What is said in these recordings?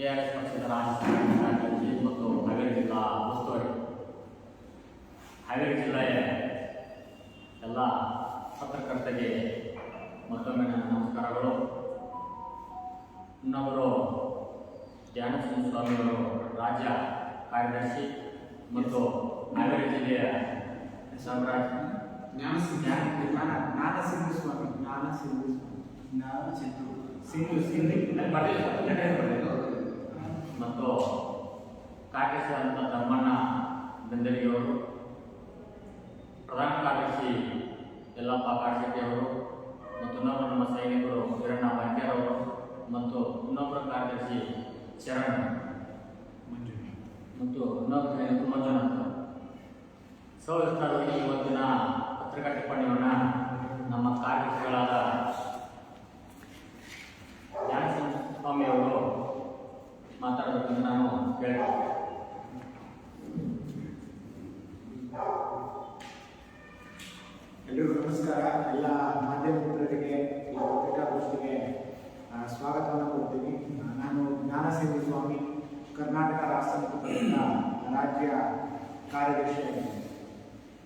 K R S ಪಕ್ಷದ ರಾಜ್ಯ ಕಾರ್ಯದರ್ಶಿ ಮತ್ತು ಹಾವೇರಿ ಜಿಲ್ಲಾ ಉಸ್ತುವಾರಿ. ಹಾವೇರಿ ಜಿಲ್ಲೆಯ ಎಲ್ಲ ಪತ್ರಕರ್ತರಿಗೆ ಮತ್ತೊಮ್ಮೆ ನನ್ನ ನಮಸ್ಕಾರಗಳು. ಇನ್ನೊಬ್ಬರು ಧ್ಯಾನಸಿಂಹ ಸ್ವಾಮಿಯವರು ರಾಜ್ಯ ಕಾರ್ಯದರ್ಶಿ ಮತ್ತು ಹಾವೇರಿ ಜಿಲ್ಲೆಯ ಜ್ಞಾನಸಿಂಗ್ ಜ್ಞಾನ ಜ್ಞಾನ ಸಿಂಧು ಸ್ವಾಮಿ ಜ್ಞಾನ ಸಿಂಧು ಸ್ವಾಮಿ ಜ್ಞಾನ ಸಿಂಧು ಸಿಂಧು. ಸಿಂಧು ಮತ್ತು ಕಾಟೇಶ ಅಂತ ಧರ್ಮಣ್ಣ ಬೆಂದರಿಗೆಯವರು ಪ್ರಧಾನ ಕಾರ್ಯದರ್ಶಿ ಯಲ್ಲಪ್ಪ ಕಾಡಶೆಟ್ಟಿಯವರು ಮತ್ತು ಇನ್ನೊಬ್ಬರು ನಮ್ಮ ಸೈನಿಕರು ಕಿರಣ್ಣ ಬಂಡ್ಯರ್ ಅವರು ಮತ್ತು ಇನ್ನೊಬ್ಬರ ಕಾರ್ಯದರ್ಶಿ ಶರಣ್ ಮತ್ತು ಇನ್ನೊಬ್ಬರ ಮಂಜುನಾಥ್ ಸವಿಸ್ತಾರವಾಗಿ ಇವತ್ತಿನ ಪತ್ರಿಕಾ ಟಿಪ್ಪಣಿಯನ್ನು ನಮ್ಮ ಕಾರ್ಯದರ್ಶಿಗಳಾದ ಸ್ವಾಮಿಯವರು ಮಾತಾಡಬೇಕೆಂದು ನಾನು ಕೇಳ್ತೇನೆ ಎಲ್ಲರಿಗೂ ನಮಸ್ಕಾರ. ಎಲ್ಲ ಮಾಧ್ಯಮ ಮಿತ್ರರಿಗೆ ಈ ಪತ್ರಿಕಾಗೋಷ್ಠಿಗೆ ಸ್ವಾಗತವನ್ನು ಕೊಡ್ತೀನಿ ನಾನು ಜ್ಞಾನ ಸಿಂಧು ಸ್ವಾಮಿ, ಕರ್ನಾಟಕ ರಾಷ್ಟ್ರ ರಾಜ್ಯ ಕಾರ್ಯದರ್ಶಿಯಾಗಿದ್ದೇನೆ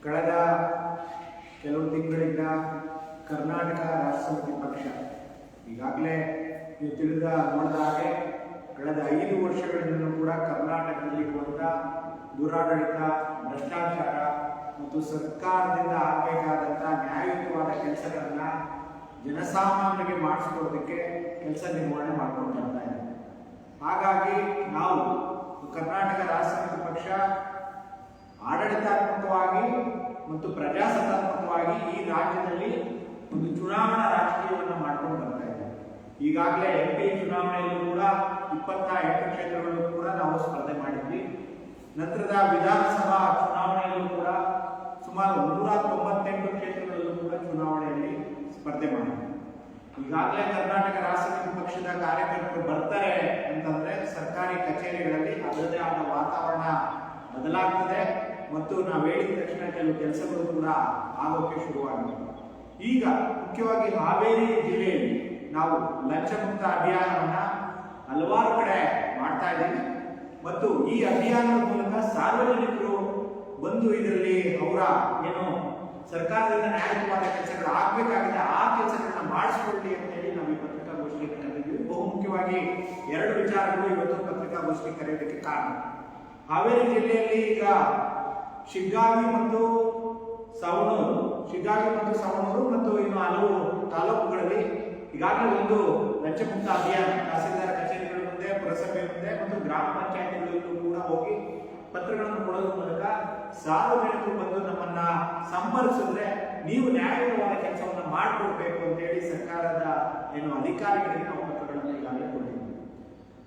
ಕಳೆದ ಕೆಲವು ತಿಂಗಳಿಂದ ಕರ್ನಾಟಕ ರಾಷ್ಟ್ರ ಪಕ್ಷ, ಈಗಾಗಲೇ ನೀವು ತಿಳಿದ ನೋಡಿದ ಹಾಗೆ ಕಳೆದ ಐದು ವರ್ಷಗಳಿಂದಲೂ ಕೂಡ ಕರ್ನಾಟಕದಲ್ಲಿ ಕೊಟ್ಟ ದುರಾಡಳಿತ, ಭ್ರಷ್ಟಾಚಾರ ಮತ್ತು ಸರ್ಕಾರದಿಂದ ಆಗಬೇಕಾದಂಥ ನ್ಯಾಯಯುತವಾದ ಕೆಲಸಗಳನ್ನ ಜನಸಾಮಾನ್ಯರಿಗೆ ಮಾಡಿಸ್ಕೊಡೋದಕ್ಕೆ ಕೆಲಸ ನಿರ್ವಹಣೆ ಮಾಡ್ಕೊಂಡು ಬರ್ತಾ ಇದೆ ಹಾಗಾಗಿ ನಾವು ಕರ್ನಾಟಕ ಸಮಿತಿ ಪಕ್ಷ ಆಡಳಿತಾತ್ಮಕವಾಗಿ ಮತ್ತು ಪ್ರಜಾಸತ್ತಾತ್ಮಕವಾಗಿ ಈ ರಾಜ್ಯದಲ್ಲಿ ಒಂದು ಚುನಾವಣಾ ರಾಜಕೀಯವನ್ನು ಮಾಡ್ಕೊಂಡು ಈಗಾಗಲೇ ಎಂ ಪಿ ಚುನಾವಣೆಯಲ್ಲೂ ಕೂಡ ಇಪ್ಪತ್ತ ಎಂಟು ಕ್ಷೇತ್ರಗಳಲ್ಲೂ ಕೂಡ ನಾವು ಸ್ಪರ್ಧೆ ಮಾಡಿದ್ವಿ. ನಂತರದ ವಿಧಾನಸಭಾ ಚುನಾವಣೆಯಲ್ಲೂ ಕೂಡ ಸುಮಾರು ನೂರ ತೊಂಬತ್ತೆಂಟು ಕ್ಷೇತ್ರಗಳಲ್ಲೂ ಕೂಡ ಚುನಾವಣೆಯಲ್ಲಿ ಸ್ಪರ್ಧೆ ಮಾಡಿದ್ವಿ. ಈಗಾಗಲೇ ಕರ್ನಾಟಕ ರಾಷ್ಟ್ರೀಯ ಪಕ್ಷದ ಕಾರ್ಯಕರ್ತರು ಬರ್ತಾರೆ ಅಂತಂದ್ರೆ ಸರ್ಕಾರಿ ಕಚೇರಿಗಳಲ್ಲಿ ಅದರದೇ ಆದ ವಾತಾವರಣ ಬದಲಾಗ್ತದೆ ಮತ್ತು ನಾವು ಹೇಳಿದ ತಕ್ಷಣ ಕೆಲವು ಕೆಲಸಗಳು ಕೂಡ ಆಗೋಕೆ ಶುರುವಾಗಿದೆ ಈಗ ಮುಖ್ಯವಾಗಿ ಹಾವೇರಿ ಜಿಲ್ಲೆಯಲ್ಲಿ ನಾವು ಲಂಚಮುಕ್ತ ಅಭಿಯಾನವನ್ನ ಹಲವಾರು ಕಡೆ ಮಾಡ್ತಾ ಇದ್ದೀವಿ. ಮತ್ತು ಈ ಅಭಿಯಾನದ ಮೂಲಕ ಸಾರ್ವಜನಿಕರು ಬಂದು ಇದರಲ್ಲಿ ಅವರ ಏನು ಸರ್ಕಾರದಿಂದ ನ್ಯಾಯಯುತವಾದ ಕೆಲಸಗಳು ಆಗ್ಬೇಕಾಗಿದೆ, ಆ ಕೆಲಸಗಳನ್ನ ಮಾಡಿಸ್ಕೊಳ್ಳಿ ಅಂತ ಹೇಳಿ ನಾವು ಈ ಪತ್ರಿಕಾಗೋಷ್ಠಿ ಕರೆದಿದ್ದೀವಿ. ಬಹುಮುಖ್ಯವಾಗಿ ಎರಡು ವಿಚಾರಗಳು ಇವತ್ತು ಪತ್ರಿಕಾಗೋಷ್ಠಿ ಕರೆಯೋದಕ್ಕೆ ಕಾರಣ. ಹಾವೇರಿ ಜಿಲ್ಲೆಯಲ್ಲಿ ಈಗ ಶಿಗ್ಗಾವಿ ಮತ್ತು ಸವಣೂರು, ಶಿಗ್ಗಾವಿ ಮತ್ತು ಸವಣೂರು ಮತ್ತು ಇನ್ನು ಹಲವು ತಾಲೂಕುಗಳಲ್ಲಿ ಈಗಾಗಲೇ ಒಂದು ಲಂಚಮುಕ್ತ ಅಭಿಯಾನ ತಹಸೀಲ್ದಾರ್ ಕಚೇರಿಗಳ ಮುಂದೆ, ಪುರಸಭೆ ಮುಂದೆ ಮತ್ತು ಗ್ರಾಮ ಪಂಚಾಯತಿಗಳಲ್ಲೂ ಕೂಡ ಹೋಗಿ ಪತ್ರಗಳನ್ನು ಕೊಡೋದ್ರ ಮೂಲಕ ಸಾರ್ವಜನಿಕರು ಬಂದು ನಮ್ಮನ್ನ ಸಂಪರ್ಕಿಸಿದ್ರೆ ನೀವು ನ್ಯಾಯಯುತವಾದ ಕೆಲಸವನ್ನ ಮಾಡಿಕೊಡ್ಬೇಕು ಅಂತ ಹೇಳಿ ಸರ್ಕಾರದ ಏನು ಅಧಿಕಾರಿಗಳಿಗೆ ನಾವು ಪತ್ರಗಳನ್ನು ಈಗಾಗಲೇ ಕೊಟ್ಟಿದ್ದೀವಿ.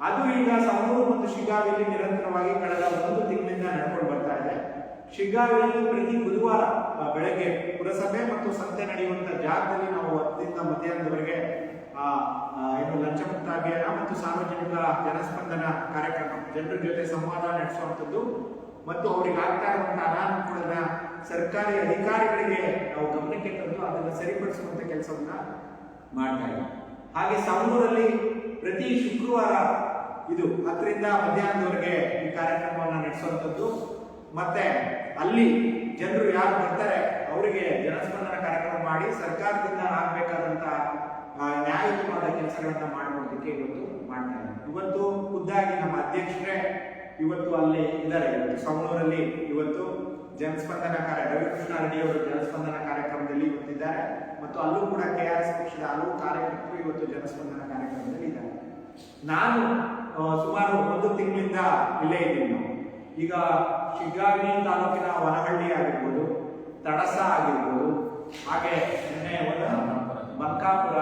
ಅದು ಈಗ ಸವಣೂರು ಮತ್ತು ಶಿಗ್ಗಾವಿಯಲ್ಲಿ ನಿರಂತರವಾಗಿ ಕಳೆದ ಒಂದು ತಿಂಗಳಿಂದ ನಡ್ಕೊಂಡು ಬರ್ತಾ ಇದೆ. ಶಿಗ್ಗಾವಿಯಲ್ಲಿ ಪ್ರತಿ ಬುಧವಾರ ಬೆಳಗ್ಗೆ ಪುರಸಭೆ ಮತ್ತು ಸಂತೆ ನಡೆಯುವಂತ ಜಾಗದಲ್ಲಿ ನಾವು ಹತ್ತರಿಂದ ಮಧ್ಯಾಹ್ನದವರೆಗೆ ಏನು ಲಂಚಮುಕ್ತ ಅಭಿಯಾನ ಮತ್ತು ಸಾರ್ವಜನಿಕ ಜನಸ್ಪಂದನ ಕಾರ್ಯಕ್ರಮ, ಜನರ ಜೊತೆ ಸಂವಾದ ನಡೆಸುವಂಥದ್ದು. ಮತ್ತು ಅವರಿಗೆ ಆಗ್ತಾ ಇರುವಂತಹ ಅನಾನುಕೂಲನ ಸರ್ಕಾರಿ ಅಧಿಕಾರಿಗಳಿಗೆ ನಾವು ಗಮನಕ್ಕೆ ತಂದು ಅದನ್ನು ಸರಿಪಡಿಸುವಂತ ಕೆಲಸವನ್ನ ಮಾಡ್ತಾ ಇದ್ದೀವಿ ಹಾಗೆ ಸವಣೂರಲ್ಲಿ ಪ್ರತಿ ಶುಕ್ರವಾರ ಇದು ಹತ್ತರಿಂದ ಮಧ್ಯಾಹ್ನದವರೆಗೆ ಈ ಕಾರ್ಯಕ್ರಮವನ್ನು ನಡೆಸುವಂಥದ್ದು. ಮತ್ತೆ ಅಲ್ಲಿ ಜನರು ಯಾರು ಬರ್ತಾರೆ, ಅವರಿಗೆ ಜನಸ್ಪಂದನ ಕಾರ್ಯಕ್ರಮ ಮಾಡಿ ಸರ್ಕಾರದಿಂದ ಆಗಬೇಕಾದಂತ ನ್ಯಾಯಯುತವಾದ ಕೆಲಸಗಳನ್ನ ಮಾಡುವುದಕ್ಕೆ ಇವತ್ತು ಮಾಡ್ತಾ ಇವತ್ತು ಖುದ್ದಾಗಿ ನಮ್ಮ ಅಧ್ಯಕ್ಷರೇ ಇವತ್ತು ಅಲ್ಲಿ ಇದ್ದಾರೆ. ಸವಣೂರಲ್ಲಿ ಇವತ್ತು ಜನಸ್ಪಂದನ ಕಾರ್ಯ, ರವಿಕೃಷ್ಣ ರೆಡ್ಡಿ ಅವರು ಜನಸ್ಪಂದನ ಕಾರ್ಯಕ್ರಮದಲ್ಲಿ ಇವತ್ತಿದ್ದಾರೆ ಮತ್ತು ಅಲ್ಲೂ ಕೂಡ ಕೆ ಆರ್ ಎಸ್ ಪಕ್ಷದ ಹಲವು ಕಾರ್ಯಕರ್ತರು ಇವತ್ತು ಜನಸ್ಪಂದನ ಕಾರ್ಯಕ್ರಮದಲ್ಲಿ ಇದ್ದಾರೆ. ನಾನು ಸುಮಾರು ಒಂದು ತಿಂಗಳಿಂದ ಇಲ್ಲೇ ಇದ್ದೀನಿ. ಈಗ ಶಿಗ್ಗಾವಿ ತಾಲೂಕಿನ ವನಹಳ್ಳಿ ಆಗಿರ್ಬೋದು, ತಡಸ ಆಗಿರ್ಬೋದು, ಹಾಗೆ ನಿನ್ನೆ ಮಲ್ಕಾಪುರ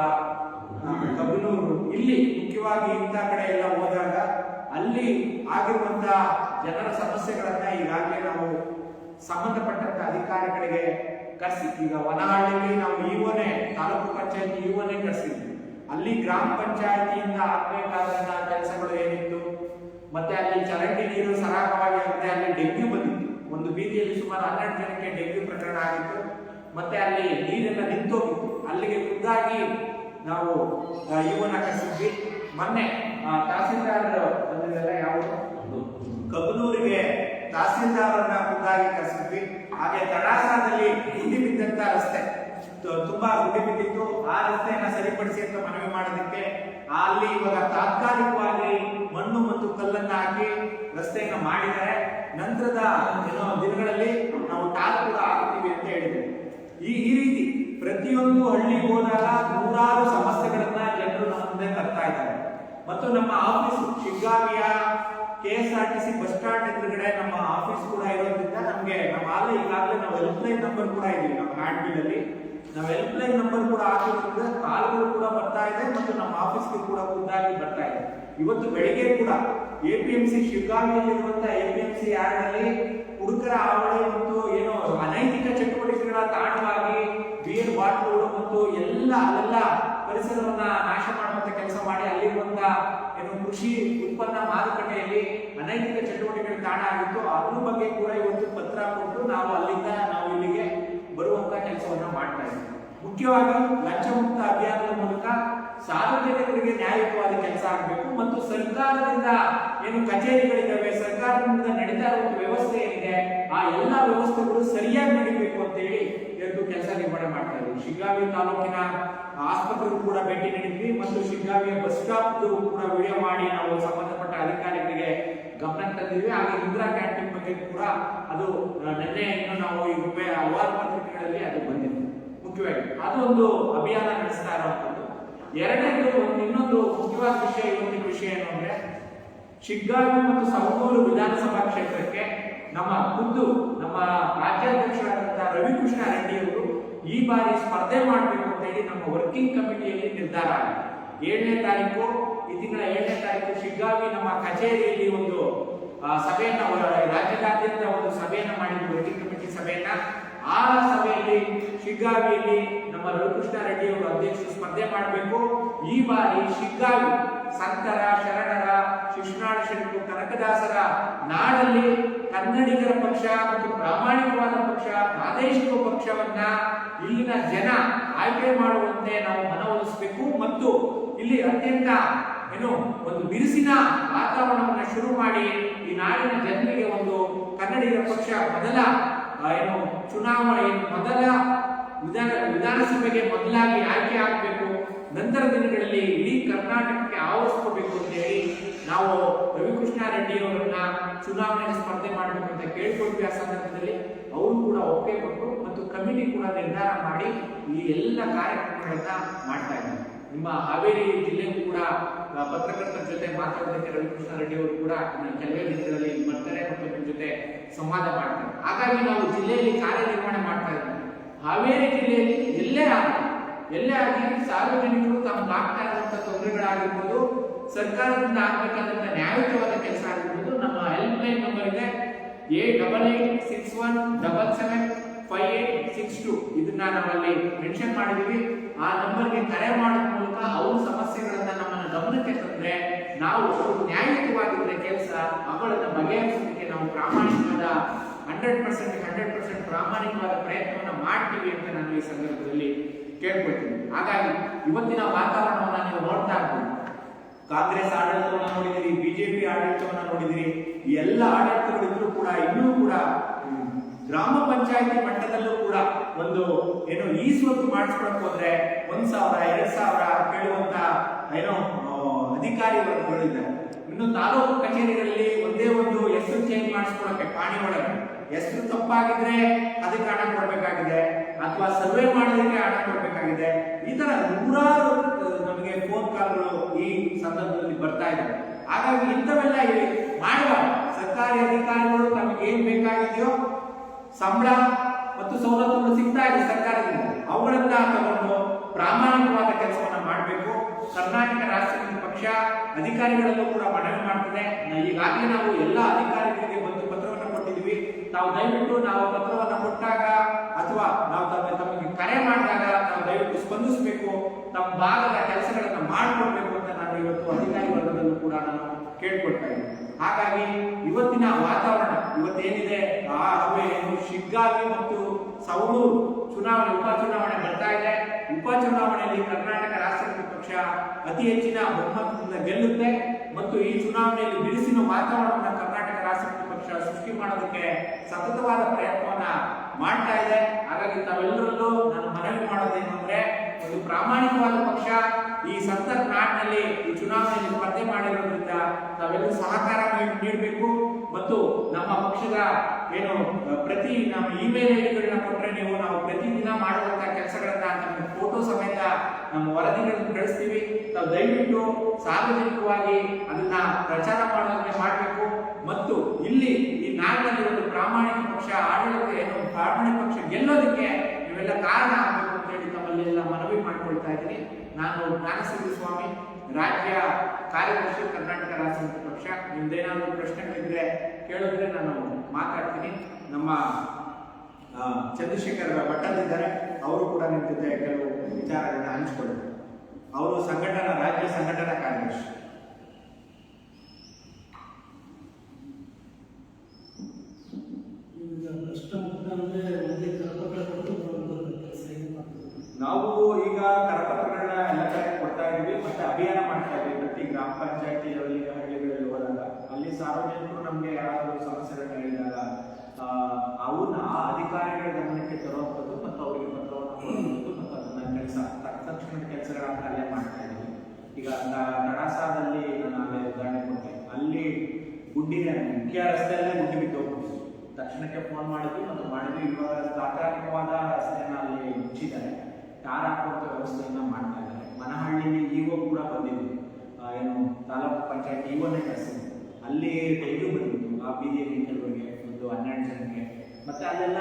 ಕಬ್ಬನೂರು. ಇಲ್ಲಿ ಮುಖ್ಯವಾಗಿ ಇಂಥ ಕಡೆ ಎಲ್ಲ ಹೋದಾಗ ಅಲ್ಲಿ ಆಗಿರುವಂತ ಜನರ ಸಮಸ್ಯೆಗಳನ್ನ ಈಗಾಗಲೇ ನಾವು ಸಂಬಂಧಪಟ್ಟಂತ ಅಧಿಕಾರಿಗಳಿಗೆ ಕರೆಸಿ. ಈಗ ವನಹಳ್ಳಿಗೆ ನಾವು ಈವನೇ ತಾಲೂಕು ಪಂಚಾಯತ್ ಈವನೇ ಕರೆಸಿದ್ವಿ. ಅಲ್ಲಿ ಗ್ರಾಮ ಪಂಚಾಯತಿಯಿಂದ ಆಗ್ಬೇಕಾದಂತಹ ಕೆಲಸಗಳು ಏನಿತ್ತು? ಮತ್ತೆ ಅಲ್ಲಿ ಚರಂಡಿ ನೀರು ಸರಾಗವಾಗಿ ಅಲ್ಲಿ ಡೆಂಗ್ಯೂ ಬಂದಿತ್ತು. ಒಂದು ಬೀದಿಯಲ್ಲಿ ಸುಮಾರು ಹನ್ನೆರಡು ಜನಕ್ಕೆ ಡೆಂಗ್ಯೂ ಪ್ರಕರಣ ಆಗಿತ್ತು. ಮತ್ತೆ ಅಲ್ಲಿ ನೀರೆಲ್ಲ ನಿಂತೋಗಿತ್ತು. ಅಲ್ಲಿಗೆ ಖುದ್ದಾಗಿ ನಾವು ಇವನ್ನ ಕಸಿದ್ವಿ. ಮೊನ್ನೆ ತಹಸೀಲ್ದಾರರು ತಹಸೀಲ್ದಾರ್ ಬಂದಿದ್ದೆಲ್ಲ ಯಾವುದು? ಕಬ್ಬನೂರಿಗೆ ತಹಸೀಲ್ದಾರನ್ನ ಖುದ್ದಾಗಿ ಕರೆಸಿದ್ವಿ ಹಾಗೆ ತಡಾಸದಲ್ಲಿ ಗುಂಡಿ ಬಿದ್ದಂತ ರಸ್ತೆ. ತುಂಬಾ ಗುಂಡಿ ಬಿದ್ದಿತ್ತು. ಆ ರಸ್ತೆಯನ್ನ ಸರಿಪಡಿಸಿ ಅಂತ ಮನವಿ ಮಾಡೋದಕ್ಕೆ ಅಲ್ಲಿ ಇವಾಗ ತಾತ್ಕಾಲಿಕವಾಗಿ ಮಣ್ಣು ಮತ್ತು ಕಲ್ಲನ್ನ ಹಾಕಿ ರಸ್ತೆಯನ್ನ ಮಾಡಿದ್ದಾರೆ. ನಂತರದ ಏನೋ ದಿನಗಳಲ್ಲಿ ನಾವು ಟಾರ್ ಕೂಡ ಆಗ್ತೀವಿ ಅಂತ ಹೇಳಿದ್ವಿ ಈ ಈ ರೀತಿ ಪ್ರತಿಯೊಂದು ಹಳ್ಳಿಗೆ ಹೋದಾಗ ನೂರಾರು ಸಮಸ್ಯೆಗಳನ್ನ ಜನರು ನಮ್ಮ ಮುಂದೆ ತರ್ತಾ ಇದ್ದಾರೆ. ಮತ್ತು ನಮ್ಮ office ಶಿಗ್ಗಾವಿಯ K S R T C bus stand ಎದುರುಗಡೆ ನಮ್ಮ ಆಫೀಸ್ ಕೂಡ ಇರೋದ್ರಿಂದ ನಮಗೆ, ನಮ್ಮ ಆಗಲೇ ಈಗಾಗಲೇ ನಾವು ಹೆಲ್ಪ್ ಲೈನ್ ನಂಬರ್ ಕೂಡ ಇದೀವಿ ನಮ್ಮ ಹ್ಯಾಂಡ್ ಅಲ್ಲಿ. ನಾವು ಹೆಲ್ಪ್ ಲೈನ್ ನಂಬರ್ ಕೂಡ ಹಾಕಿರೋದ್ರಿಂದ ಕಾಲ್ಗಳು ಕೂಡ ಬರ್ತಾ ಇದೆ ಮತ್ತು ನಮ್ಮ ಆಫೀಸ್ಗೆ ಕೂಡ ಖುದ್ದಾಗಿ ಬರ್ತಾ ಇದೆ. ಇವತ್ತು ಬೆಳಿಗ್ಗೆ ಕೂಡ ಎ ಪಿ ಎಂ ಸಿ ಶಿವಗಾಮಿಯಲ್ಲಿರುವಂತಹ ಎ ಪಿ ಎಂ ಸಿ ಹುಡುಗರ ಮತ್ತು ಏನು ಅನೈತಿಕ ಚಟುವಟಿಕೆಗಳ ತಾಣವಾಗಿ ಬಿಯರ್ ಬಾಟ್ಲುಗಳು ಮತ್ತು ಎಲ್ಲ, ಅಲ್ಲೆಲ್ಲ ಪರಿಸರವನ್ನ ನಾಶ ಮಾಡುವಂತ ಕೆಲಸ ಮಾಡಿ ಅಲ್ಲಿರುವಂತಹ ಏನು ಕೃಷಿ ಉತ್ಪನ್ನ ಮಾರುಕಟ್ಟೆಯಲ್ಲಿ ಅನೈತಿಕ ಚಟುವಟಿಕೆಗಳ ತಾಣ ಆಗಿತ್ತು. ಅದ್ರ ಬಗ್ಗೆ ಕೂಡ ಇವತ್ತು ಪತ್ರ ಕೊಟ್ಟು ನಾವು ಅಲ್ಲಿಂದ ನಾವು ಇಲ್ಲಿಗೆ ಕೆಲಸವನ್ನ ಮಾಡ್ತಾ ಇದ್ದೀವಿ ಮುಖ್ಯವಾಗಿ ಲಂಚ ಮುಕ್ತ ಅಭಿಯಾನದ ಮೂಲಕ ಸಾರ್ವಜನಿಕರಿಗೆ ನ್ಯಾಯಯುತವಾದ ಕೆಲಸ ಆಗಬೇಕು ಮತ್ತು ಸರ್ಕಾರದಿಂದ ಏನು ಕಚೇರಿಗಳಿದ್ದಾವೆ, ಸರ್ಕಾರದಿಂದ ನಡೀತಾ ಇರುವ ಒಂದು ವ್ಯವಸ್ಥೆ ಏನಿದೆ, ಆ ಎಲ್ಲ ವ್ಯವಸ್ಥೆಗಳು ಸರಿಯಾಗಿ ನಡೀಬೇಕು ಅಂತ ಹೇಳಿ ಇವತ್ತು ಕೆಲಸ ನಿರ್ವಹಣೆ ಮಾಡ್ತಾ ಇದ್ದೀವಿ ಶಿಗ್ಗಾವಿ ತಾಲೂಕಿನ ಆಸ್ಪತ್ರೆಗೂ ಕೂಡ ಭೇಟಿ ನೀಡಿದ್ವಿ ಮತ್ತು ಶಿಗ್ಗಾವಿಯ ಬಸ್ ಸ್ಟಾಪ್ ಕೂಡ ವಿಡಿಯೋ ಮಾಡಿ ನಾವು ಸಂಬಂಧಪಟ್ಟ ಅಧಿಕಾರಿಗಳಿಗೆ ಗಮನ ತಂದಿದ್ವಿ. ಹಾಗೆ ಇಂದಿರಾ ಕ್ಯಾಂಟೀನ್ ಬಗ್ಗೆ ಕೂಡ ಅದು ನಿನ್ನೆ ಇನ್ನು ನಾವು ಈ ರೂಪಾಯಿ ಹಲವಾರು ಒಂದು ಅಭಿಯಾನ ನಡೆಸ್ತಾ ಇರುವಂತದ್ದು ಎರಡನೇದು ಒಂದು ಇನ್ನೊಂದು ಮುಖ್ಯವಾದ ವಿಷಯ ಇವತ್ತಿನ ವಿಷಯ ಏನು ಅಂದ್ರೆ, ಶಿಗ್ಗಾವಿ ಮತ್ತು ಸವಣೂರು ವಿಧಾನಸಭಾ ಕ್ಷೇತ್ರಕ್ಕೆ ನಮ್ಮ ಖುದ್ದು, ನಮ್ಮ ರಾಜ್ಯಾಧ್ಯಕ್ಷರಾದಂತಹ ರವಿಕೃಷ್ಣ ರೆಡ್ಡಿ ಅವರು ಈ ಬಾರಿ ಸ್ಪರ್ಧೆ ಮಾಡಬೇಕು ಅಂತ ಹೇಳಿ ನಮ್ಮ ವರ್ಕಿಂಗ್ ಕಮಿಟಿಯಲ್ಲಿ ನಿರ್ಧಾರ ಆಗಿದೆ. ಏಳನೇ ತಾರೀಕು, ಈ ತಿಂಗಳ ಏಳನೇ ತಾರೀಕು ಶಿಗ್ಗಾವಿ ನಮ್ಮ ಕಚೇರಿಯಲ್ಲಿ ಒಂದು ಸಭೆಯನ್ನ, ರಾಜ್ಯದಾದ್ಯಂತ ಒಂದು ಸಭೆಯನ್ನ ಮಾಡಿದ್ದು ವರ್ಕಿಂಗ್ ಕಮಿಟಿ ಸಭೆಯನ್ನ. ಆ ಸಭೆಯಲ್ಲಿ ಶಿಗ್ಗಾವಿಯಲ್ಲಿ ನಮ್ಮ ರವಿಕೃಷ್ಣ ರೆಡ್ಡಿ ಅವರು ಅಧ್ಯಕ್ಷರು ಸ್ಪರ್ಧೆ ಮಾಡಬೇಕು. ಈ ಬಾರಿ ಶಿಗ್ಗಾವಿ ಸಂತರ ಶರಣರ ಶಿಶುನಾಳ ಶರಣರು ಕನಕದಾಸರ ನಾಡಲ್ಲಿ ಕನ್ನಡಿಗರ ಪಕ್ಷ ಮತ್ತು ಪ್ರಾಮಾಣಿಕವಾದ ಪಕ್ಷ, ಪ್ರಾದೇಶಿಕ ಪಕ್ಷವನ್ನ ಇಲ್ಲಿನ ಜನ ಆಯ್ಕೆ ಮಾಡುವಂತೆ ನಾವು ಮನವೊಲಿಸಬೇಕು. ಮತ್ತು ಇಲ್ಲಿ ಅತ್ಯಂತ ಏನು, ಒಂದು ಬಿರುಸಿನ ವಾತಾವರಣವನ್ನು ಶುರು ಮಾಡಿ ಈ ನಾಡಿನ ಜನರಿಗೆ ಒಂದು ಕನ್ನಡಿಗರ ಪಕ್ಷ ಮೊದಲ ಏನು ಚುನಾವಣೆ ಮೊದಲ ವಿಧಾನ ವಿಧಾನಸಭೆಗೆ ಮೊದಲಾಗಿ ಆಯ್ಕೆ ಆಗಬೇಕು, ನಂತರ ದಿನಗಳಲ್ಲಿ ಇಡೀ ಕರ್ನಾಟಕಕ್ಕೆ ಆವರಿಸ್ಕೋಬೇಕು ಅಂತ ಹೇಳಿ ನಾವು ರವಿಕೃಷ್ಣ ರೆಡ್ಡಿ ಅವರನ್ನ ಚುನಾವಣೆಗೆ ಸ್ಪರ್ಧೆ ಮಾಡಬೇಕು ಅಂತ ಕೇಳ್ಕೊಂಡ್ವಿ ಆ ಸಂದರ್ಭದಲ್ಲಿ. ಅವರು ಕೂಡ ಒಪ್ಪಿಗೆ ಕೊಟ್ಟು ಮತ್ತು ಕಮಿಟಿ ಕೂಡ ನಿರ್ಧಾರ ಮಾಡಿ ಈ ಎಲ್ಲ ಕಾರ್ಯಕ್ರಮಗಳನ್ನ ಮಾಡ್ತಾ ಇದ್ದಾರೆ. ನಿಮ್ಮ ಹಾವೇರಿ ಜಿಲ್ಲೆಗೂ ಕೂಡ ಪತ್ರಕರ್ತರ ಜೊತೆ ಮಾತಾಡೋದಕ್ಕೆ ರವಿಕೃಷ್ಣ ರೆಡ್ಡಿ ಅವರು ಕೂಡ ಕೆಲವೇ ದಿನಗಳಲ್ಲಿ ಬರ್ತಾರೆ ಮತ್ತು ನಿಮ್ಮ ಜೊತೆ ಸಂವಾದ ಮಾಡ್ತಾರೆ. ಹಾಗಾಗಿ ನಾವು ಜಿಲ್ಲೆಯಲ್ಲಿ ಕಾರ್ಯನಿರ್ವಹಣೆ ಮಾಡ್ತಾ ಇದ್ದೀವಿ. ಹಾವೇರಿ ಜಿಲ್ಲೆಯಲ್ಲಿ ಎಲ್ಲೇ ಆಗಲಿ ಎಲ್ಲೇ ಆಗಲಿ ಸಾರ್ವಜನಿಕರು ತಮ್ಮ ಆಗ್ತಾ ಇರುವಂತಹ ತೊಂದರೆಗಳಾಗಿರ್ಬೋದು, ಸರ್ಕಾರದಿಂದ ಆಗಬೇಕಾದಂತಹ ನ್ಯಾಯಯುತವಾದ ಕೆಲಸ ಆಗಿರ್ಬೋದು, ನಮ್ಮ ಹೆಲ್ಪ್ ಲೈನ್ ನಂಬರ್ ಇದೆ. A double eight six one double seven five eight six two ಇದನ್ನ ನಾವಲ್ಲಿ ಮೆನ್ಷನ್ ಮಾಡಿದೀವಿ ಆ ನಂಬರ್ಗೆ ಕರೆ ಮಾಡೋದ್ ಮೂಲಕ ಅವ್ರ ಸಮಸ್ಯೆಗಳನ್ನ ನಮ್ಮನ್ನ ಗಮನಕ್ಕೆ ತಂದ್ರೆ ನಾವು ನ್ಯಾಯಯುತವಾಗಿದ್ರೆ ಕೆಲಸ ಅವುಗಳನ್ನ ಬಗೆಹರಿಸೋದಕ್ಕೆ ನಾವು ಪ್ರಾಮಾಣಿಕವಾದ ಹಂಡ್ರೆಡ್ ಪರ್ಸೆಂಟ್ ಹಂಡ್ರೆಡ್ ಪರ್ಸೆಂಟ್ ಪ್ರಾಮಾಣಿಕವಾದ ಪ್ರಯತ್ನವನ್ನ ಮಾಡ್ತೀವಿ ಅಂತ ನಾನು ಈ ಸಂದರ್ಭದಲ್ಲಿ ಕೇಳ್ಕೊಳ್ತೀನಿ. ಹಾಗಾಗಿ ಇವತ್ತಿನ ವಾತಾವರಣವನ್ನ ನೀವು ನೋಡ್ತಾ ಇದ್ದೀವಿ ಕಾಂಗ್ರೆಸ್ ಆಡಳಿತವನ್ನ ನೋಡಿದಿರಿ, ಬಿಜೆಪಿ ಆಡಳಿತವನ್ನ ನೋಡಿದಿರಿ, ಎಲ್ಲ ಆಡಳಿತಗಳಿದ್ರು ಕೂಡ ಇನ್ನೂ ಕೂಡ ಗ್ರಾಮ ಪಂಚಾಯತಿ ಮಟ್ಟದಲ್ಲೂ ಕೂಡ ಒಂದು ಏನು ಈ ಸ್ವತ್ತು ಮಾಡಿಸ್ಕೊಳಕ್ ಹೋದ್ರೆ ಒಂದ್ ಸಾವಿರ, ಎರಡ್ ಸಾವಿರ ಕೇಳುವಂತ, ಏನೋ ಅಧಿಕಾರಿಗಳು ಅಧಿಕಾರಿ ವರ್ಗಗಳಿದ್ದಾರೆ ಇನ್ನು ತಾಲೂಕು ಕಚೇರಿಗಳಲ್ಲಿ ಒಂದೇ ಒಂದು ಹೆಸರು ಚೇಂಜ್ ಮಾಡಿಸ್ಕೊಳಕ್ಕೆ ಪಾಣಿ ಒಳಗೆ. ಹೆಸರು ತಪ್ಪಾಗಿದ್ರೆ ಅದಕ್ಕೆ ಹಣ ಕೊಡಬೇಕಾಗಿದೆ, ಅಥವಾ ಸರ್ವೆ ಮಾಡೋದಕ್ಕೆ ಹಣ ಕೊಡಬೇಕಾಗಿದೆ. ಈ ತರ ನೂರಾರು ನಮಗೆ ಫೋನ್ ಕಾಲ್ಗಳು ಈ ಸಂದರ್ಭದಲ್ಲಿ ಬರ್ತಾ ಇದೆ. ಹಾಗಾಗಿ ಇಂಥವೆಲ್ಲ ಮಾಡಬಾರ್ದು ಸರ್ಕಾರಿ ಅಧಿಕಾರಿಗಳು ನಮಗೆ ಏನ್ ಬೇಕಾಗಿದೆಯೋ ಸಂಬಳ ಮತ್ತು ಸವಲತ್ತುಗಳು ಸಿಗ್ತಾ ಇದೆ ಸರ್ಕಾರದಿಂದ. ಅವುಗಳನ್ನ ತಗೊಂಡು ಪ್ರಾಮಾಣಿಕವಾದ ಕೆಲಸವನ್ನ ಮಾಡಬೇಕು. ಕರ್ನಾಟಕ ರಾಷ್ಟ್ರೀಯ ಪಕ್ಷ ಅಧಿಕಾರಿಗಳಲ್ಲೂ ಕೂಡ ಮನವಿ ಮಾಡ್ತದೆ. ಈಗಾಗಲೇ ನಾವು ಎಲ್ಲ ಅಧಿಕಾರಿಗಳಿಗೆ ಒಂದು ಪತ್ರವನ್ನು ಕೊಟ್ಟಿದ್ವಿ ತಾವು ದಯವಿಟ್ಟು ನಾವು ಪತ್ರವನ್ನು ಕೊಟ್ಟಾಗ ಅಥವಾ ನಾವು ತಮಗೆ ಕರೆ ಮಾಡಿದಾಗ ನಾವು ದಯವಿಟ್ಟು ಸ್ಪಂದಿಸಬೇಕು. ತಮ್ಮ ಭಾಗದ ಕೆಲಸಗಳನ್ನು ಮಾಡಿಕೊಡ್ಬೇಕು ಅಂತ ನಾನು ಇವತ್ತು ಅಧಿಕಾರಿ ವರ್ಗದಲ್ಲೂ ಕೂಡ ನಾನು ಕೇಳ್ಕೊಳ್ತಾ ಇದ್ದೀನಿ. ಹಾಗಾಗಿ ಇವತ್ತಿನ ವಾತಾವರಣ ಇವತ್ತೇನಿದೆ? ಶಿಗ್ಗಾವಿ ಮತ್ತು ಸವಣೂರು ಚುನಾವಣೆ ಉಪಚುನಾವಣೆ ಬರ್ತಾ ಇದೆ. ಉಪಚುನಾವಣೆಯಲ್ಲಿ ಕರ್ನಾಟಕ ರಾಷ್ಟ್ರೀಯ ಪಕ್ಷ ಅತಿ ಹೆಚ್ಚಿನ ಬಹುಮತದಿಂದ ಗೆಲ್ಲುತ್ತೆ. ಮತ್ತು ಈ ಚುನಾವಣೆಯಲ್ಲಿ ಬಿರುಸಿನ ವಾತಾವರಣವನ್ನು ಕರ್ನಾಟಕ ರಾಷ್ಟ್ರ ಸಮಿತಿ ಪಕ್ಷ ಸೃಷ್ಟಿ ಮಾಡೋದಕ್ಕೆ ಸತತವಾದ ಪ್ರಯತ್ನವನ್ನ ಮಾಡ್ತಾ ಇದೆ. ಹಾಗಾಗಿ ತಾವೆಲ್ಲರಲ್ಲೂ ನಾನು ಮನವಿ ಮಾಡೋದೇನು ಅಂದ್ರೆ ಒಂದು ಪ್ರಾಮಾಣಿಕವಾದ ಪಕ್ಷ. ಈ ಸಂಸತ್ ನಾಡಿನಲ್ಲಿ ಈ ಚುನಾವಣೆಯಲ್ಲಿ ಸ್ಪರ್ಧೆ ಮಾಡಿರೋದ್ರಿಂದ ನಾವೆಲ್ಲ ಸಹಕಾರ ನೀಡ್- ನೀಡಬೇಕು. ಮತ್ತು ನಮ್ಮ ಪಕ್ಷದ ಏನು ಪ್ರತಿ ನಮ್ಮ ಇಮೇಲ್ ಐಡಿಗಳನ್ನ ಕೊಟ್ಟರೆ ನೀವು ನಾವು ಪ್ರತಿದಿನ ಮಾಡುವಂತಹ ಕೆಲಸಗಳನ್ನ ನಮ್ಮ ಫೋಟೋ ಸಮೇತ ನಮ್ಮ ವರದಿಗಳನ್ನು ಕಳಿಸ್ತೀವಿ. ನಾವು ದಯವಿಟ್ಟು ಸಾರ್ವಜನಿಕವಾಗಿ ಅದನ್ನ ಪ್ರಚಾರ ಮಾಡೋದನ್ನ ಮಾಡಬೇಕು. ಮತ್ತು ಇಲ್ಲಿ ಈ ನಾಡಿನಲ್ಲಿ ಒಂದು ಪ್ರಾಮಾಣಿಕ ಪಕ್ಷ, ಆಡಳಿತ ಏನು ಪ್ರಾಮಾಣಿಕ ಪಕ್ಷ ಗೆಲ್ಲೋದಕ್ಕೆ ನೀವೆಲ್ಲ ಕಾರಣ ಆಗಬೇಕು. ತಮ್ಮಲ್ಲೆಲ್ಲ ಮನವಿ ಮಾಡ್ಕೊಳ್ತಾ ಇದ್ದೀನಿ. ನಾನು ಜ್ಞಾನಸಿಂಹ ಸ್ವಾಮಿ, ರಾಜ್ಯ ಕಾರ್ಯದರ್ಶಿ ಕರ್ನಾಟಕ ರಾಜ್ಯ ಸಮಿತಿ ಪಕ್ಷ. ನಿಮ್ದೇನಾದ್ರೂ ಪ್ರಶ್ನೆಗಳಿದ್ರೆ ಕೇಳಿದ್ರೆ ನಾನು ಮಾತಾಡ್ತೀನಿ. ನಮ್ಮ ಚಂದ್ರಶೇಖರ್ ಭಟ್ಟಲ್ ಇದ್ದಾರೆ. ಅವರು ಕೂಡ ಜೊತೆ ಕೆಲವು ವಿಚಾರಗಳನ್ನ ಹಂಚಿಕೊಳ್ಳಿ. ಅವರು ಸಂಘಟನಾ, ರಾಜ್ಯ ಸಂಘಟನಾ ಕಾರ್ಯದರ್ಶಿ ಈಗ ಭ್ರಷ್ಟ ಮುಕ್ತ ಅಂದ್ರೆ ಒಂದೇ ಕರಪತ್ರ ಕೊಟ್ಟು ಬರುವಂತ ಕೆಲಸ ಏನು ಮಾಡ್ತಾರೆ ನಾವು ಈಗ ಕರಪತ್ರಗಳನ್ನ ಎಲ್ಲ ಕಡೆ ಕೊಡ್ತಾ ಇದೀವಿ ಮತ್ತೆ ಅಭಿಯಾನ ಮಾಡ್ತಾ ಇದೀವಿ ಪ್ರತಿ ಗ್ರಾಮ ಪಂಚಾಯತಿಗಳಲ್ಲಿ ಹಳ್ಳಿಗಳಲ್ಲಿ ಹೋದಾಗ ಅಲ್ಲಿ ಸಾರ್ವಜನಿಕರು ನಮ್ಗೆ ಯಾರಾದರೂ ಸಮಸ್ಯೆಗಳನ್ನ ಹೇಳಿದಾಗ ಆ, ಅವನ್ನ ಆ ಅಧಿಕಾರಿಗಳ ಗಮನಕ್ಕೆ ತರುವಂಥದ್ದು ಮತ್ತು ಅವರಿಗೆ ಪತ್ರವನ್ನು ಕೊಡುವಂಥದ್ದು ಮತ್ತು ಅದನ್ನ ಕೆಲಸ ತಕ್ಷಣದ ಕೆಲಸಗಳನ್ನ ಅಲ್ಲೇ ಮಾಡ್ತಾ ಇದೀವಿ ಈಗ ನಡಾಸಾದಲ್ಲಿ ನಾನು ಉದಾಹರಣೆ ಕೊಟ್ಟೆ ಅಲ್ಲಿ ಗುಡ್ಡಿನ ಮುಖ್ಯ ರಸ್ತೆಯಲ್ಲೇ ಗುಡ್ಡಿ ಬಿದ್ದು ಹೋಗ್ತೀವಿ ತಕ್ಷಣಕ್ಕೆ ಫೋನ್ ಮಾಡಿದ್ವಿ ಮತ್ತು ಮಾಡಿದ್ವಿ. ಇವಾಗ ತಾತ್ಕಾಲಿಕವಾದ ರಸ್ತೆಯನ್ನ ಅಲ್ಲಿ ಮುಚ್ಚಿದ್ದಾರೆ. ಟಾರ್ ಹಾಕುವಂತ ವ್ಯವಸ್ಥೆಯನ್ನ ಮಾಡ್ತಾ ಇದ್ದಾರೆ. ಮನಹಳ್ಳಿಲಿ ಈಗೋ ಕೂಡ ಬಂದಿದೆ. ಆ, ಏನು ತಾಲೂಕು ಪಂಚಾಯತ್ ಇಒನೇ ಕಳಿಸಿದೆ ಅಲ್ಲಿ ಡೈಲಿ ಬಂದಿತ್ತು. ಆ ಬೀದಿಯಲ್ಲಿ ಕೆಲವರಿಗೆ ಒಂದು ಹನ್ನೆರಡು ಜನಕ್ಕೆ. ಮತ್ತೆ ಅಲ್ಲೆಲ್ಲ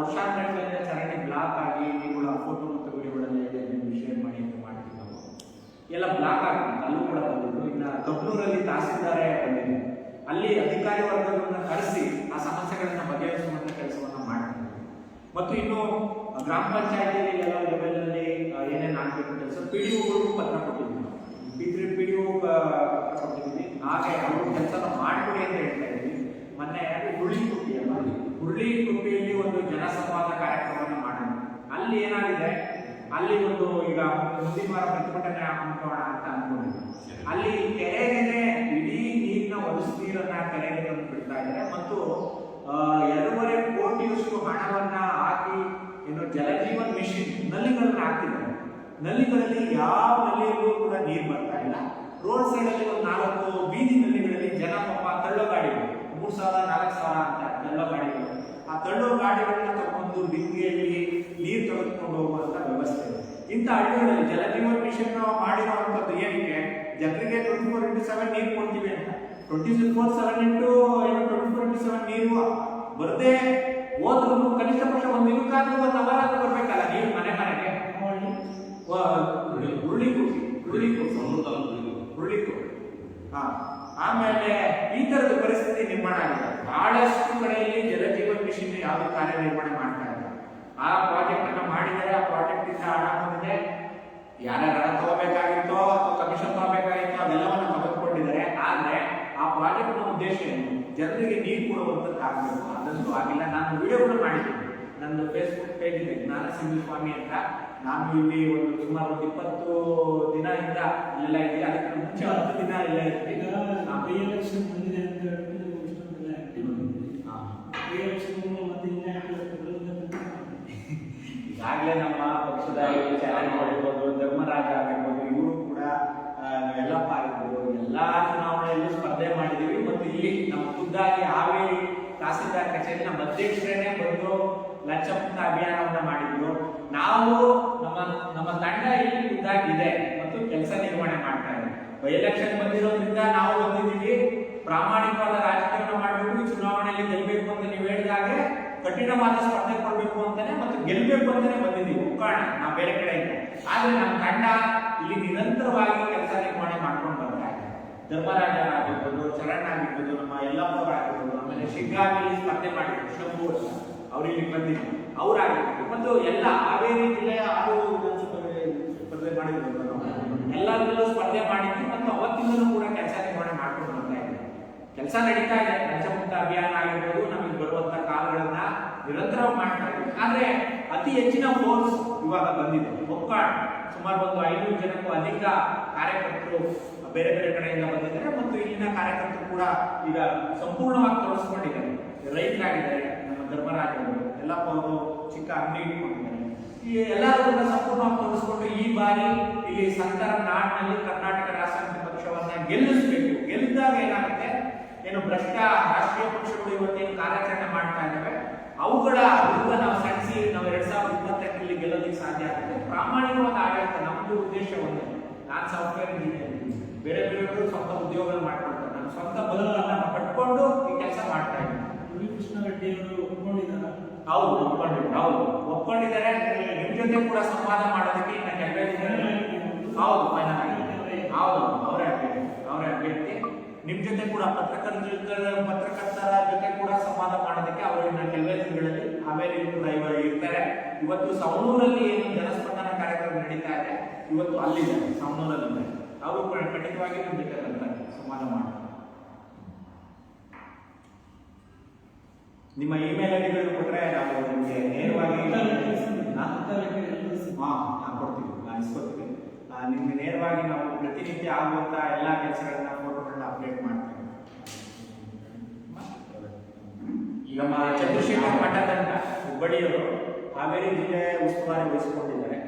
ವರ್ಷಾಂತರಗಳಿಂದ ಚರಂಡಿ ಬ್ಲಾಕ್ ಆಗಿ ಇವುಗಳ ಫೋಟೋ ಮತ್ತು ವಿಡಿಯೋಗಳಲ್ಲಿ ಶೇರ್ ಮಾಡಿ. ನಾವು ಎಲ್ಲ ಬ್ಲಾಕ್ ಆಗ್ತಿತ್ತು ಅಲ್ಲೂ ಕೂಡ ಬಂದಿದ್ರು ಇನ್ನ ಕಬ್ಬೂರಲ್ಲಿ ತಹಸೀಲ್ದಾರೇ ಬಂದಿದ್ರು ಅಲ್ಲಿ ಅಧಿಕಾರಿ ವರ್ಗಗಳನ್ನ ಕರೆಸಿ ಆ ಸಮಸ್ಯೆಗಳನ್ನ ಬಗೆಹರಿಸುವಂತ ಕೆಲಸವನ್ನ ಮಾಡ್ತಿದ್ವಿ ಮತ್ತು ಇನ್ನು ಗ್ರಾಮ ಪಂಚಾಯತಿ ಎಲ್ಲ ಲೆವೆಲ್ ಅಲ್ಲಿ ಏನೇನು ಆಗ್ಬೇಕು ಕೆಲಸ ಪಿ ಡಿ ಪತ್ರ ಕೊಟ್ಟಿದ್ವಿ ಬಿದ್ರೆ ತ್ರೀ ಪಿ ಡಿ ಪತ್ರ ಕೊಟ್ಟಿದ್ವಿ ಹಾಗೆ ಅವರು ಕೆಲಸನ ಮಾಡ್ಕೊಡಿ ಅಂತ ಹೇಳ್ತಾ ಇದ್ವಿ ಮೊನ್ನೆ ಹುರುಳಿಕುಪ್ಪಿ ಅಲ್ಲ ಹುರುಳಿಕುಪ್ಪಿಯಲ್ಲಿ ಒಂದು ಜನಸಂವಾದ ಕಾರ್ಯಕ್ರಮವನ್ನು ಮಾಡಿದ್ವಿ ಅಲ್ಲಿ ಏನಾಗಿದೆ? ಅಲ್ಲಿ ಒಂದು ಈಗ ಮುಂದಿನ ವಾರ ಪ್ರತಿಭಟನೆ ಅಂತ ಅನ್ಕೊಂಡಿದ್ವಿ ಅಲ್ಲಿ ಕೆರೆಗೆ ಇಡೀ ನೀರಿನ ಹೊಲಸು ನೀರನ್ನ ಕೆರೆಗೆ ತಂದು ಬಿಡ್ತಾ ಇದ್ದಾರೆ. ಮತ್ತು ಎರಡೂವರೆ ಕೋಟಿಯಷ್ಟು ಹಣವನ್ನ ಹಾಕಿ ಏನು ಜಲಜೀವನ್ ಮಿಷನ್ ನಲ್ಲಿಗಳನ್ನ ಹಾಕ್ತಿದ್ದಾರೆ. ನಲ್ಲಿಗಳಲ್ಲಿ ಯಾವ ನಲ್ಲಿಯಲ್ಲೂ ಕೂಡ ನೀರು ಬರ್ತಾ ಇಲ್ಲ. ರೋಡ್ ಸೈಡ್ ಅಲ್ಲಿ ಒಂದು ನಾಲ್ಕು ಬೀದಿ ನಲ್ಲಿಗಳಲ್ಲಿ ಜನ ಪಾಪ ತಳ್ಳೋ ಗಾಡಿಗಳು. ಮೂರ್ ಸಾವಿರ ನಾಲ್ಕು ಸಾವಿರ ಅಂತ ತಳ್ಳೋ ಗಾಡಿಗಳು. ಆ ತಳ್ಳೋ ಗಾಡಿಗಳನ್ನ ತಗೊಂಡು ಡಿಂಗಿಯಲ್ಲಿ ನೀರು ತೆಗೆದುಕೊಂಡು ಹೋಗುವಂತ ವ್ಯವಸ್ಥೆ ಇದೆ. ಇಂಥ ಹಳ್ಳಿಗಳಲ್ಲಿ ಜಲಜೀವನ್ ಮಿಷನ್ ಮಾಡಿರುವಂತದ್ದು ಏನಕ್ಕೆ? ಜನರಿಗೆ ಟ್ವೆಂಟಿ ಫೋರ್ ಇಂಟು ಸೆವೆನ್ ನೀರು ಕೊಡ್ತೀವಿ ಅಂತ. ಟ್ವೆಂಟಿ ಫೋರ್ ಸೆವೆನ್ ಇಂಟು ಏನು ಟ್ವೆಂಟಿ ಫೋರ್ ಇಂಟು ಸೆವೆನ್ ನೀರು ಬರದೇ ಹೋದ್ರು ಕನಿಷ್ಠ ಪಕ್ಷ ಒಂದು ದಿನಕ್ಕಾದ್ರೂ ಒಂದು ಅವರಾದ್ರೂ ಬರ್ಬೇಕಲ್ಲ ನೀರು ಮನೆ ಮನೆಗೆ? ಹುರುಳಿ ಕುಸಿ ಹುರುಳಿ ಕುಸಿ ಹುರುಳಿ ಹಾ. ಆಮೇಲೆ ಈ ತರದ ಪರಿಸ್ಥಿತಿ ನಿರ್ಮಾಣ ಆಗಿದೆ. ಬಹಳಷ್ಟು ಕಡೆಯಲ್ಲಿ ಜಲಜೀವನ್ ಮಿಷನ್ ಯಾವುದು ಕಾರ್ಯನಿರ್ವಹಣೆ ಮಾಡ್ತಾ ಇಲ್ಲ ಆ ಪ್ರಾಜೆಕ್ಟ್ ಅನ್ನ ಮಾಡಿದರೆ ಆ ಪ್ರಾಜೆಕ್ಟ್ ಇಂದ ಹಣ ಬಂದಿದೆ ಯಾರ್ಯಾರ ಹಣ ತಗೋಬೇಕಾಗಿತ್ತೋ ಅಥವಾ ಕಮಿಷನ್ ತಗೋಬೇಕಾಗಿತ್ತೋ ಅದೆಲ್ಲವನ್ನು ತೆಗೆದುಕೊಂಡಿದ್ದಾರೆ ಆದ್ರೆ ಆ ಪ್ರಾಜೆಕ್ಟ್ನ ಉದ್ದೇಶ ಏನು? ಜನರಿಗೆ ನೀರು ಕೊಡುವಂತದ್ದು ಆಗಬೇಕು ಅದಂತೂ ಆಗಿಲ್ಲ ನಾನು ವಿಡಿಯೋಗಳು ಮಾಡಿದ್ದೀನಿ. ನನ್ನ ಫೇಸ್ಬುಕ್ ಪೇಜ್ ಇದೆ ಜ್ಞಾನ ಸ್ವಾಮಿ ಅಂತ. ನಾನು ಇಲ್ಲಿ ಒಂದು ಸುಮಾರು ಒಂದು ಇಪ್ಪತ್ತು ಇಂದ ಇಲ್ಲೆಲ್ಲ ಇದ್ದೀನಿ. ಅದಕ್ಕೆ ಮುಂಚೆ ಹತ್ತು ದಿನ ಇಲ್ಲ ಬೈ ಎಲೆಕ್ಷನ್ ಬಂದಿದೆ ಅಂತ ಹೇಳ್ಬಿಟ್ಟು ಇಷ್ಟೊಂದೆಲ್ಲ ಆಕ್ಟಿವ್ ಆಗಿದ್ದೀವಿ. ಬೈ ಎಲೆಕ್ಷನ್ ಮತ್ತೆ ಇನ್ಯಾಕ್ಟಿವ್ ಈಗಾಗಲೇ ನಮ್ಮ ಪಕ್ಷದ ಚಾಲನೆ ಆಗಿರ್ಬೋದು ಧರ್ಮರಾಜ ಆಗಿರ್ಬೋದು ಇವರು ಕೂಡ ಯಲ್ಲಪ್ಪ ಆಗಿರ್ಬೋದು, ಎಲ್ಲಾ ಚುನಾವಣೆಯಲ್ಲೂ ಸ್ಪರ್ಧೆ ಮಾಡಿದೀವಿ. ಮತ್ತು ಇಲ್ಲಿ ನಮ್ಮ ಖುದ್ದಾಗಿ ಹಾವೇರಿ ತಹಸೀಲ್ದಾರ್ ಕಚೇರಿ ನಮ್ಮ ಬಂದು ಲಂಚ ಅಭಿಯಾನವನ್ನ ಮಾಡಿದ್ರು. ನಾವು ನಮ್ಮ ನಮ್ಮ ತಂಡ ಇಲ್ಲಿ ಖುದ್ದಾಗಿದೆ ಮತ್ತು ಕೆಲಸ ನಿರ್ವಹಣೆ ಮಾಡ್ತಾ ಇದೆ. ಬೈ ಎಲೆಕ್ಷನ್ ಬಂದಿರೋದ್ರಿಂದ ನಾವು ಬಂದಿದ್ದೀವಿ. ಪ್ರಾಮಾಣಿಕವಾದ ರಾಜಕೀಯವನ್ನು ಮಾಡಬೇಕು ಚುನಾವಣೆಯಲ್ಲಿ ಗೆಲ್ಲಬೇಕು ಅಂತ ನೀವು ಹೇಳಿದಾಗೆ ಕಠಿಣವಾದ ಸ್ಪರ್ಧೆ ಕೊಡಬೇಕು ಅಂತಾನೆ ಮತ್ತು ಗೆಲ್ಲಬೇಕು ಅಂತಾನೆ ಬಂದಿದ್ದೀವಿ. ಕಾರಣ ನಾವು ಬೇರೆ ಕಡೆ ಇದ್ದೆ. ಆದ್ರೆ ನಮ್ಮ ತಂಡ ಇಲ್ಲಿ ನಿರಂತರವಾಗಿ ಕೆಲಸ ನಿರ್ವಹಣೆ ಮಾಡ್ಕೊಂಡು ಬರ್ತಾ ಇದೆ ಧರ್ಮರಾಜ ಆಗಿರ್ಬೋದು, ಚರಣ್ ಆಗಿರ್ಬೋದು, ನಮ್ಮ ಯಲ್ಲಪ್ಪ ಆಗಿರ್ಬೋದು, ಆಮೇಲೆ ಶಿಗ್ಗಾಗಿ ಸ್ಪರ್ಧೆ ಮಾಡಿದ್ರು, ಶಂಭು ಅವ್ರು. ಇಲ್ಲಿ ಬಂದಿದ್ರು. ಅವರಾಗಿರ್ಬೋದು ಮತ್ತು ಎಲ್ಲ ಹಾವೇರಿ ಜಿಲ್ಲೆಯ ಆರು ಸ್ಪರ್ಧೆ ಮಾಡಿದ್ರು. ಎಲ್ಲರಲ್ಲೂ ಸ್ಪರ್ಧೆ ಮಾಡಿದ್ವಿ ಮತ್ತು ಅವತ್ತಿಂದಲೂ ಕೂಡ ಕೆಲಸ ನಿರ್ವಹಣೆ ಮಾಡ್ಕೊಂಡು ಇದ್ದೀವಿ ಕೆಲಸ ನಡೀತಾ ಇದೆ. ಪಂಚಮುಕ್ತ ಅಭಿಯಾನ ಆಗಿರ್ಬೋದು, ನಮಗೆ ಬರುವಂತ ಕಾಲಗಳನ್ನ ನಿರಂತರ ಮಾಡ್ತಾ ಇದ್ದೀವಿ. ಆದ್ರೆ ಅತಿ ಹೆಚ್ಚಿನ ಫೋರ್ಸ್ ಇವಾಗ ಬಂದಿದೆ. ಒಕ್ಕಾಡ್ ಸುಮಾರು ಒಂದು ಐನೂರು ಜನಕ್ಕೂ ಅಧಿಕ ಕಾರ್ಯಕರ್ತರು ಬೇರೆ ಬೇರೆ ಕಡೆಯಿಂದ ಬಂದಿದ್ದಾರೆ ಮತ್ತು ಇಲ್ಲಿನ ಕಾರ್ಯಕರ್ತರು ಕೂಡ ಈಗ ಸಂಪೂರ್ಣವಾಗಿ ತೋರಿಸ್ಕೊಂಡಿದ್ದಾರೆ. ರೈತರಾಗಿದ್ದಾರೆ, ನಮ್ಮ ಧರ್ಮರಾಜ್ ಅವರು, ಎಲ್ಲ ಅವರು ಚಿಕ್ಕ ಅಂಗಡಿ ಇಟ್ಕೊಂಡಿದ್ದಾರೆ. ಈ ಎಲ್ಲರೂ ಕೂಡ ಸಂಪೂರ್ಣವಾಗಿ ತೋರಿಸ್ಕೊಂಡು ಈ ಬಾರಿ ಇಲ್ಲಿ ಸಂತರ ನಾಡಿನಲ್ಲಿ ಕರ್ನಾಟಕ ರಾಸಾಯನಿಕ ಪಕ್ಷವನ್ನ ಗೆಲ್ಲಿಸಬೇಕು. ಗೆಲ್ಲಿದ್ದಾಗ ಏನಾಗುತ್ತೆ? ಏನು ಭ್ರಷ್ಟ ರಾಷ್ಟ್ರೀಯ ಪಕ್ಷಗಳು ಇವತ್ತೇನು ಕಾರ್ಯಾಚರಣೆ ಮಾಡ್ತಾ ಇದ್ದಾವೆ? ಅವುಗಳ ವಿರುದ್ಧ ನಾವು ಸಣಿಸಿ ನಾವು ಎರಡ್ ಸಾವಿರದ ಇಪ್ಪತ್ತೆಂಟರಲ್ಲಿ ಗೆಲ್ಲೋದಕ್ಕೆ ಸಾಧ್ಯ ಆಗುತ್ತೆ. ಪ್ರಾಮಾಣಿಕವಾದ ಆಡಳಿತ ನಮ್ದು ಉದ್ದೇಶ ಒಂದೇ. ನಾನು ಸಾಫ್ಟ್ವೇರ್ ಇಂಜಿನಿಯರ್ ಬೇರೆ ಬೇರೆಯವರು ಸ್ವಂತ ಉದ್ಯೋಗ ಮಾಡ್ಕೊಳ್ತಾರೆ. ನಾನು ಸ್ವಂತ ಬದಲನ್ನು ಪಡ್ಕೊಂಡು ಈ ಕೆಲಸ ಮಾಡ್ತಾ ಇದ್ದೀನಿ. ರವಿ ಕೃಷ್ಣಾರೆಡ್ಡಿ ಅವರು ಒಪ್ಕೊಂಡಿದ್ದಾರ? ಹೌದು ಒಪ್ಕೊಂಡಿದ್ದಾರೆ. ಹೌದು. ಒಪ್ಕೊಂಡಿದ್ದಾರೆ. ನಿಮ್ಮ ಜೊತೆ ಕೂಡ ಸಂವಾದ ಮಾಡೋದಕ್ಕೆ ಇನ್ನ ಕೆಲವೇ ಹೌದು ಹೌದು ಅವರೇ ಅವರೇ ಅಭ್ಯರ್ಥಿ. ನಿಮ್ ಜೊತೆ ಕೂಡ ಪತ್ರಕರ್ತರ ಪತ್ರಕರ್ತರ ಜೊತೆ ಕೂಡ ಸಂವಾದ ಮಾಡೋದಕ್ಕೆ ಅವರು ಇನ್ನ ಕೆಲವೇ ದಿನಗಳಲ್ಲಿ ಹಾವೇರಿ ಡ್ರೈವರ್ ಇರ್ತಾರೆ. ಇವತ್ತು ಸವಣೂರಲ್ಲಿ ಏನು ಜನಸ್ಪಂದನ ಕಾರ್ಯಕ್ರಮ ನಡೀತಾ ಇದೆ? ಇವತ್ತು ಅಲ್ಲಿದ್ದಾರೆ ಸವಣೂರಲ್ಲಿ ಅವರು ಕೂಡ ಖಂಡಿತವಾಗಿ ನಿಮ್ ಜೊತೆ ಬರ್ತಾರೆ ಸಂವಾದ ಮಾಡ್ತಾರೆ ನಿಮ್ಮ ಇಮೇಲ್ ಐಡಿಗಳು ಕೊಟ್ರೆ ನಾವು ನಿಮಗೆ ನೇರವಾಗಿ ಹಾ? ಹಾ, ಕೊಡ್ತೀವಿ ನಾನು ಇಸ್ಕೊತೀವಿ ನಿಮ್ಗೆ ನೇರವಾಗಿ ನಾವು ಪ್ರತಿನಿತ್ಯ ಆಗುವಂತಹ ಎಲ್ಲ ಕೆಲಸಗಳನ್ನ ಫೋಟೋಗಳನ್ನ ಅಪ್ಡೇಟ್ ಈಗ ನಮ್ಮ ಚಂದ್ರಶೇಖರ್ ಮಠದ್ ಅಂತ ಹುಬ್ಬಳ್ಳಿಯವರು ಹಾವೇರಿ ಜಿಲ್ಲೆ ಉಸ್ತುವಾರಿ ವಹಿಸಿಕೊಂಡಿದ್ದಾರೆ.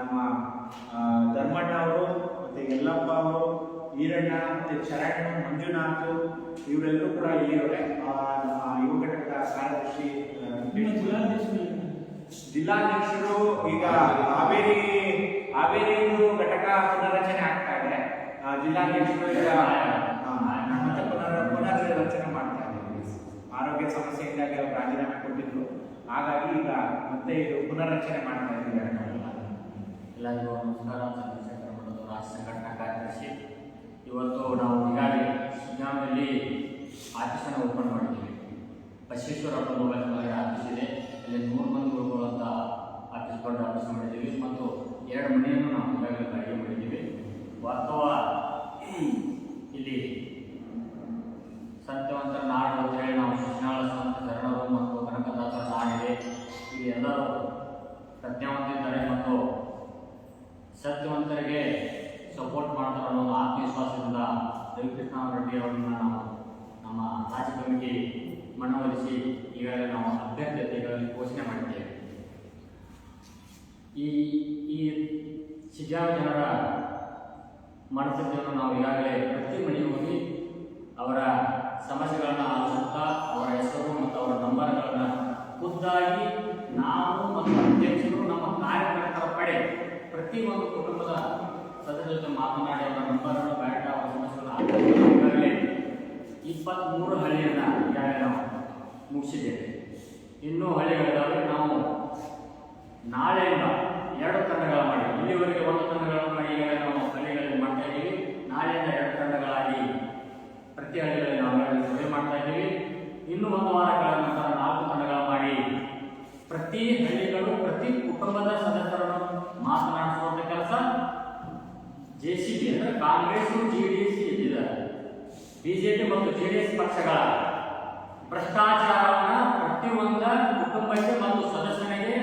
ನಮ್ಮ ಧರ್ಮಣ್ಣ ಅವರು ಮತ್ತೆ ಯಲ್ಲಪ್ಪ ಅವರು ಈರಣ್ಣ ಮತ್ತೆ ಚರಣ್ ಮಂಜುನಾಥ್ ಇವರೆಲ್ಲರೂ ಕೂಡ ಇಲ್ಲಿಯವರೆ ಆ, ನಮ್ಮ ಯುವ ಘಟಕದ ಕಾರ್ಯದರ್ಶಿ ಜಿಲ್ಲಾಧ್ಯಕ್ಷರು ಈಗ ಹಾವೇರಿ ಹಾವೇರಿ ಘಟಕ ಪುನರಚನೆ ಆಗ್ತಾ ಇದೆ. ಜಿಲ್ಲಾಧ್ಯಕ್ಷರು ಈಗ ಮತ್ತೆ ಪುನರ್ ಪುನರ್ರಚನೆ ಮಾಡ್ತಾ ಇದ್ದೀವಿ ಆರೋಗ್ಯ ಸಮಸ್ಯೆಯಿಂದಾಗಿ ಅವರು ರಾಜೀನಾಮೆ ಕೊಟ್ಟಿದ್ರು. ಹಾಗಾಗಿ ಈಗ ಮತ್ತೆ ಇದು ಪುನರ್ರಚನೆ ಮಾಡ್ತಾ ಇದ್ದೀವಿ ಎಲ್ಲರಿಗೂ ನಮಸ್ಕಾರ. ರಾಷ್ಟ್ರ ಸಂಘಟನಾ ಕಾರ್ಯದರ್ಶಿ. ಇವತ್ತು ನಾವು ಈಗಾಗಲೇ ಶಿಗ್ಗಾಂವಲ್ಲಿ ಆಫೀಸನ್ನು ಓಪನ್ ಮಾಡಿದ್ದೀವಿ. ಬಸವೇಶ್ವರ ಮೊಬೈಲ್ ಮನೆ ಆಫೀಸ್ ಇದೆ. ಅಲ್ಲಿ ನೂರು ಮಂದಿ ಉಳ್ಕೊಳ್ಳುವಂಥ ಆಫೀಸ್ ದೊಡ್ಡ ಮಾಡಿದ್ದೀವಿ. ಮತ್ತು ಎರಡು ಮನೆಯನ್ನು ನಾವು ಈಗಾಗಲೇ ಬಾಡಿಗೆ ಮಾಡಿದ್ದೀವಿ. ವಾಸ್ತವ, ಇಲ್ಲಿ ಸಪೋರ್ಟ್ ಮಾಡ್ತಾರೆ ಅನ್ನೋ ಆತ್ಮವಿಶ್ವಾಸದಿಂದ ರವಿಕೃಷ್ಣ ರೆಡ್ಡಿ ಅವರನ್ನ ನಾವು ನಮ್ಮ ರಾಜ್ಯ ಕಮಿಟಿ ಮನವೊಲಿಸಿ ಈಗಾಗಲೇ ನಾವು ಅಭ್ಯರ್ಥಿಗಳಲ್ಲಿ ಘೋಷಣೆ ಮಾಡಿದ್ದೇವೆ. ಈ ಈ ಶಿಜಾವ ಜನರ ಮನಸ್ಥಿತಿಯನ್ನು ನಾವು ಈಗಾಗಲೇ ಪ್ರತಿ ಮನೆಗೆ ಹೋಗಿ ಅವರ ಸಮಸ್ಯೆಗಳನ್ನು ಆಲಿಸುತ್ತಾ ಅವರ ಹೆಸರು ಮತ್ತು ಅವರ ನಂಬರ್ಗಳನ್ನು ಖುದ್ದಾಗಿ ನಾವು ಮತ್ತು ಅಧ್ಯಕ್ಷರು ನಮ್ಮ ಕಾರ್ಯಕರ್ತರ ಪಡೆ ಪ್ರತಿಯೊಂದು ಕುಟುಂಬದ ಸದಸ್ಯರ ಜೊತೆ ಮಾತನಾಡಿ ಅವರ ನಂಬರನ್ನು ಬ್ಯಾಟ ಅವರ ಸಮಸ್ಯೆಗಳನ್ನು ಇಪ್ಪತ್ತ್ಮೂರು ಹಳ್ಳಿಯನ್ನು ನಾವು ಮುಗಿಸಿದ್ದೇವೆ. ಇನ್ನೂ ಹಳ್ಳಿಗಳಿದ್ದಾವೆ. ನಾವು ನಾಳೆಯಿಂದ ಎರಡು ತಂಡಗಳ ಮಾಡಿ. ಇಲ್ಲಿವರೆಗೆ ಒಂದು ತಂಡಗಳನ್ನು ಮಾಡಿ. ಈಗಾಗಲೇ ನಾವು ಹಳ್ಳಿಗಳಲ್ಲಿ ಮಾಡ್ತಾ ಇದ್ದೀವಿ. ನಾಳೆಯಿಂದ ಎರಡು ತಂಡಗಳಾಗಿ ಪ್ರತಿ ಹಳ್ಳಿಗಳಲ್ಲಿ ನಾವು ಸಭೆ ಮಾಡ್ತಾ ಇದ್ದೀವಿ. ಇನ್ನು ಒಂದು ವಾರಗಳ ನಂತರ ನಾಲ್ಕು ತಂಡಗಳ ಮಾಡಿ ಪ್ರತಿ ಬಿಜೆಪಿ ಮತ್ತು ಜೆ ಡಿ ಎಸ್ ಪಕ್ಷಗಳ ಭ್ರಷ್ಟಾಚಾರವನ್ನು ಪ್ರತಿಯೊಂದ ಕುಟುಂಬಕ್ಕೆ ಮತ್ತು ಸದಸ್ಯನಿಗೆ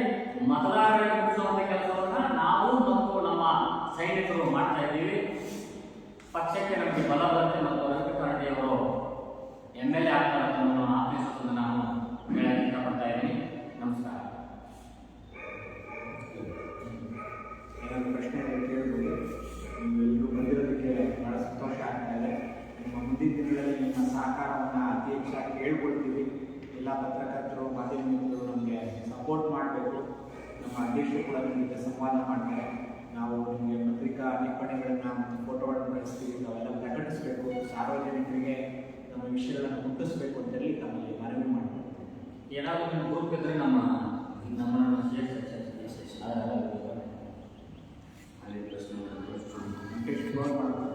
ಮತದಾರರಿಗೆ ಮುಟ್ಟಿಸುವಂತ ಕೆಲಸವನ್ನು ನಾವು ಮತ್ತು ನಮ್ಮ ಸೈನಿಕರು ಮಾಡ್ತಾ ಇದ್ದೀವಿ. ಪಕ್ಷಕ್ಕೆ ನಮಗೆ ಬಲ ಮತ್ತು ವೆಂಕಟರೆಡ್ಡಿ ಅವರು ಎಂ ಎಲ್ ಎ ಆಗ್ತಾರೆ ಅಂತ ನಾನು ಹೇಳಕ್ಕೆ ಇಷ್ಟಪಡ್ತಾ ಇದ್ದೀನಿ. ನಮಸ್ಕಾರ. ಪ್ರಶ್ನೆ ಸಹಕಾರವನ್ನು ಅತಿ ಹೆಚ್ಚಾಗಿ ಕೇಳ್ಕೊಳ್ತೀವಿ. ಎಲ್ಲ ಪತ್ರಕರ್ತರು ಮಾಧ್ಯಮ ನಮಗೆ ಸಪೋರ್ಟ್ ಮಾಡಬೇಕು. ನಮ್ಮ ಅಧ್ಯಕ್ಷರು ಕೂಡ ನಿಮಗೆ ಸಂವಾದ ಮಾಡ್ತಾರೆ. ನಾವು ನಿಮಗೆ ಪತ್ರಿಕಾ ನಿಪ್ಪಣೆಗಳನ್ನ ಫೋಟೋಗಳನ್ನು ಕಳಿಸ್ತೀವಿ. ನಾವೆಲ್ಲ ಪ್ರಕಟಿಸಬೇಕು. ಸಾರ್ವಜನಿಕರಿಗೆ ನಮ್ಮ ವಿಷಯಗಳನ್ನು ಮುಟ್ಟಿಸಬೇಕು ಅಂತೇಳಿ ನಮ್ಮಲ್ಲಿ ಮನವಿ ಮಾಡ್ತೀವಿ. ಏನಾದರೂ ನೀವು ಹೋಗ್ಬೇಕಂದ್ರೆ ನಮ್ಮ ನಮ್ಮ ಅಲ್ಲಿ ಪ್ರಶ್ನೆ ಮಾಡಿ